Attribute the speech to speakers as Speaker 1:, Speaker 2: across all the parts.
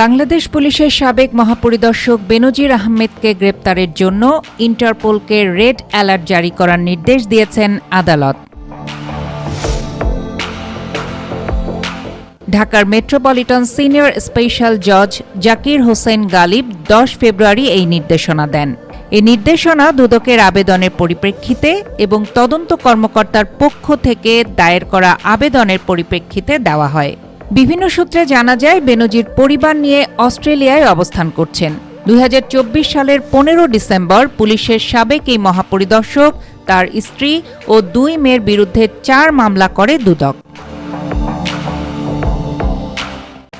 Speaker 1: বাংলাদেশ পুলিশের সাবেক মহাপরিদর্শক বেনজির আহমেদকে গ্রেপ্তারের জন্য ইন্টারপোলকে রেড অ্যালার্ট জারি করার নির্দেশ দিয়েছেন আদালত। ঢাকার মেট্রোপলিটন সিনিয়র স্পেশাল জজ জাকির হোসেন গালিব দশ ফেব্রুয়ারি এই নির্দেশনা দেন। এই নির্দেশনা দুদকের আবেদনের পরিপ্রেক্ষিতে এবং তদন্ত কর্মকর্তার পক্ষ থেকে দায়ের করা আবেদনের পরিপ্রেক্ষিতে দেওয়া হয়। বিভিন্ন সূত্রে জানা যায়, বেনজির পরিবার নিয়ে অস্ট্রেলিয়ায় অবস্থান করছেন। দুই হাজার চব্বিশ সালের পনেরো ডিসেম্বর পুলিশের সাবেক এই মহাপরিদর্শক, তার স্ত্রী ও দুই মেয়ের বিরুদ্ধে চার মামলা করে দুদক।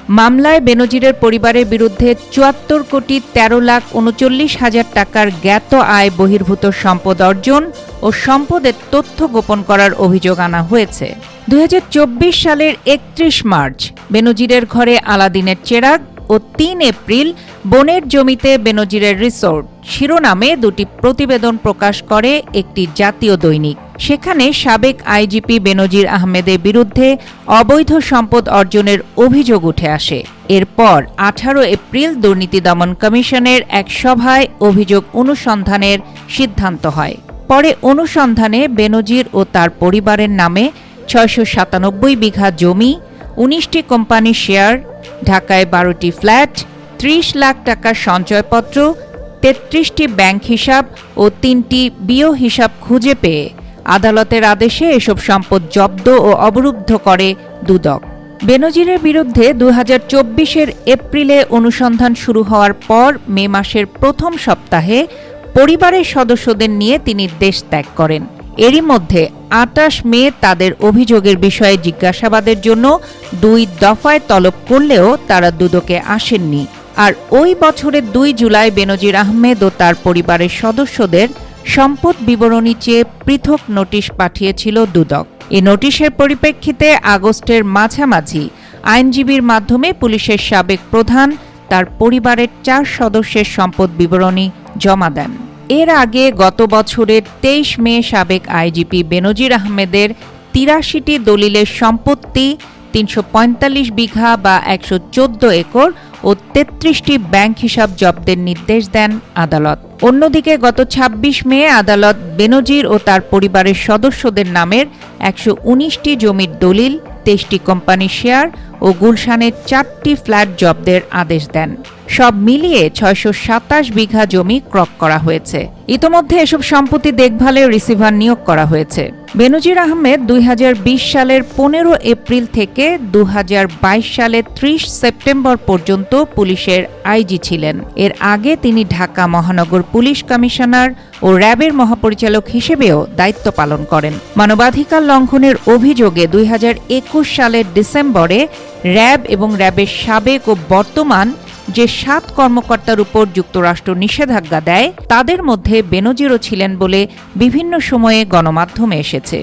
Speaker 1: মামলায় বেনজিরের পরিবারের বিরুদ্ধে চুয়াত্তর কোটি তেরো লাখ উনচল্লিশ হাজার টাকার জ্ঞাত আয় বহির্ভূত সম্পদ অর্জন ও সম্পদের তথ্য গোপন করার অভিযোগ আনা হয়েছে। দু হাজার চব্বিশ সালের একত্রিশ মার্চ, বেনজিরের ঘরে আলাদিনের চেরাগ ও তিন এপ্রিল বনের জমিতে বেনজিরের রিসোর্ট, শিরোনামে দুটি প্রতিবেদন প্রকাশ করে একটি জাতীয় দৈনিক। সেখানে সাবেক আইজিপি বেনজির আহমেদের বিরুদ্ধে অবৈধ সম্পদ অর্জনের অভিযোগ উঠে আসে। এরপর আঠারো এপ্রিল দুর্নীতি দমন কমিশনের এক সভায় অভিযোগ অনুসন্ধানের সিদ্ধান্ত হয়। পরে অনুসন্ধানে বেনজির ও তার পরিবারের নামে ছয়শো সাতানব্বই বিঘা জমি, উনিশটি কোম্পানির শেয়ার, ঢাকায় বারোটি ফ্ল্যাট, ত্রিশ লাখ টাকার সঞ্চয়পত্র, তেত্রিশটি ব্যাংক হিসাব ও তিনটি বিও হিসাব খুঁজে পেয়ে আদালতের আদেশে এসব সম্পদ জব্দ ও অবরুদ্ধ করে দুদক। বেনজিরের বিরুদ্ধে দু হাজার এপ্রিলে অনুসন্ধান শুরু হওয়ার পর মে মাসের প্রথম সপ্তাহে পরিবারের সদস্যদের নিয়ে তিনি দেশ ত্যাগ করেন। এরই মধ্যে আটাশ মে তাদের অভিযোগের বিষয়ে জিজ্ঞাসাবাদের জন্য দুই দফায় তলব করলেও তারা দুদকে আসেননি। আর ওই বছরের দুই জুলাই বেনজির আহমেদ ও তার পরিবারের সদস্যদের সম্পদ বিবরণী চেয়ে পৃথক নোটিশ পাঠিয়েছিল দুদক। এই নোটিশের পরিপ্রেক্ষিতে আগস্টের মাঝামাঝি আইনজীবীর মাধ্যমে পুলিশের সাবেক প্রধান, তার পরিবারের চার সদস্যের সম্পদ বিবরণী জমা দেন। এর আগে গত বছরের তেইশ মে সাবেক আইজিপি বেনজির আহমেদের তিরাশিটি দলিলের সম্পত্তি, তিনশো পঁয়তাল্লিশ বিঘা বা একশো চোদ্দ একর ও তেত্রিশটি ব্যাংক হিসাব জব্দের নির্দেশ দেন আদালত। অন্যদিকে গত ২৬ মে আদালত বেনজির ও তার পরিবারের সদস্যদের নামের একশো উনিশটি জমির দলিল, তেইশটি কোম্পানি শেয়ার ও গুলশানের চারটি ফ্ল্যাট জব্দের আদেশ দেন। সব মিলিয়ে ছয়শো সাতাশ বিঘা জমি ক্রক করা হয়েছে। ইতোমধ্যে এসব সম্পত্তি দেখভালে রিসিভার নিয়োগ করা হয়েছে। বেনজির আহমেদ দুই হাজার বিশ সালের পনেরো এপ্রিল থেকে দু হাজার বাইশ সালের ত্রিশ সেপ্টেম্বর পর্যন্ত পুলিশের আইজি ছিলেন। এর আগে তিনি ঢাকা মহানগর পুলিশ কমিশনার ও র্যাবের মহাপরিচালক হিসেবেও দায়িত্ব পালন করেন। মানবাধিকার লঙ্ঘনের অভিযোগে দুই হাজার একুশ সালের ডিসেম্বরে র্যাব এবং র্যাবের সাবেক ও বর্তমান যে সাত কর্মকর্তার উপর যুক্তরাষ্ট্র নিষেধাজ্ঞা দেয়, তাদের মধ্যে বেনজিরও ছিলেন বলে বিভিন্ন সময়ে গণমাধ্যমে এসেছে।